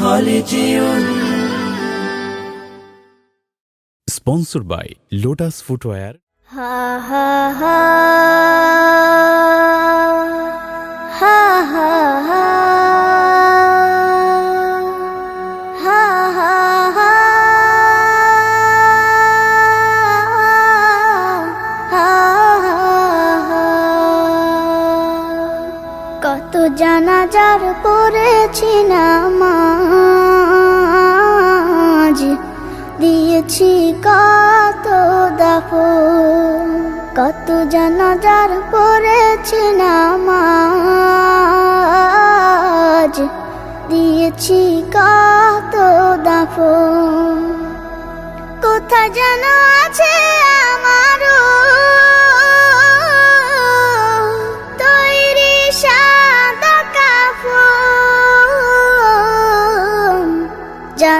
হলে যেও sponsor by Lotus footwear হা হা হা। জানাজার পড়েছি নামাজ। দিয়েছি কত দাফো কত জানাজার পড়েছি নামাজ। দিয়েছি কত দাফো কোথায় যেন আছে আমারও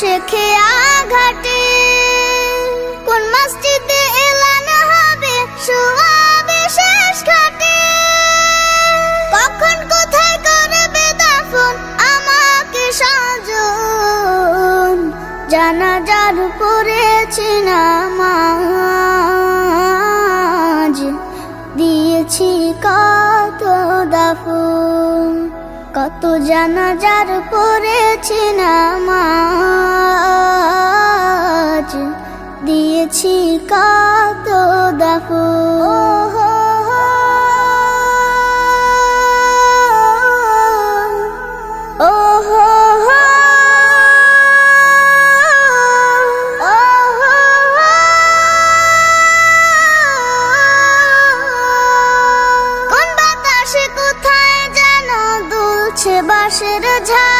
শেখে আঘাটে কোন মসজিদে এলান হবে শোয়াবে শেষ ঘাটে। কখন কোথায় করবে দাফন, আমাকে সাজন। জানাজার পড়েছি নামাজ। দিয়েছি কত দাফন, কত পড়েছি time.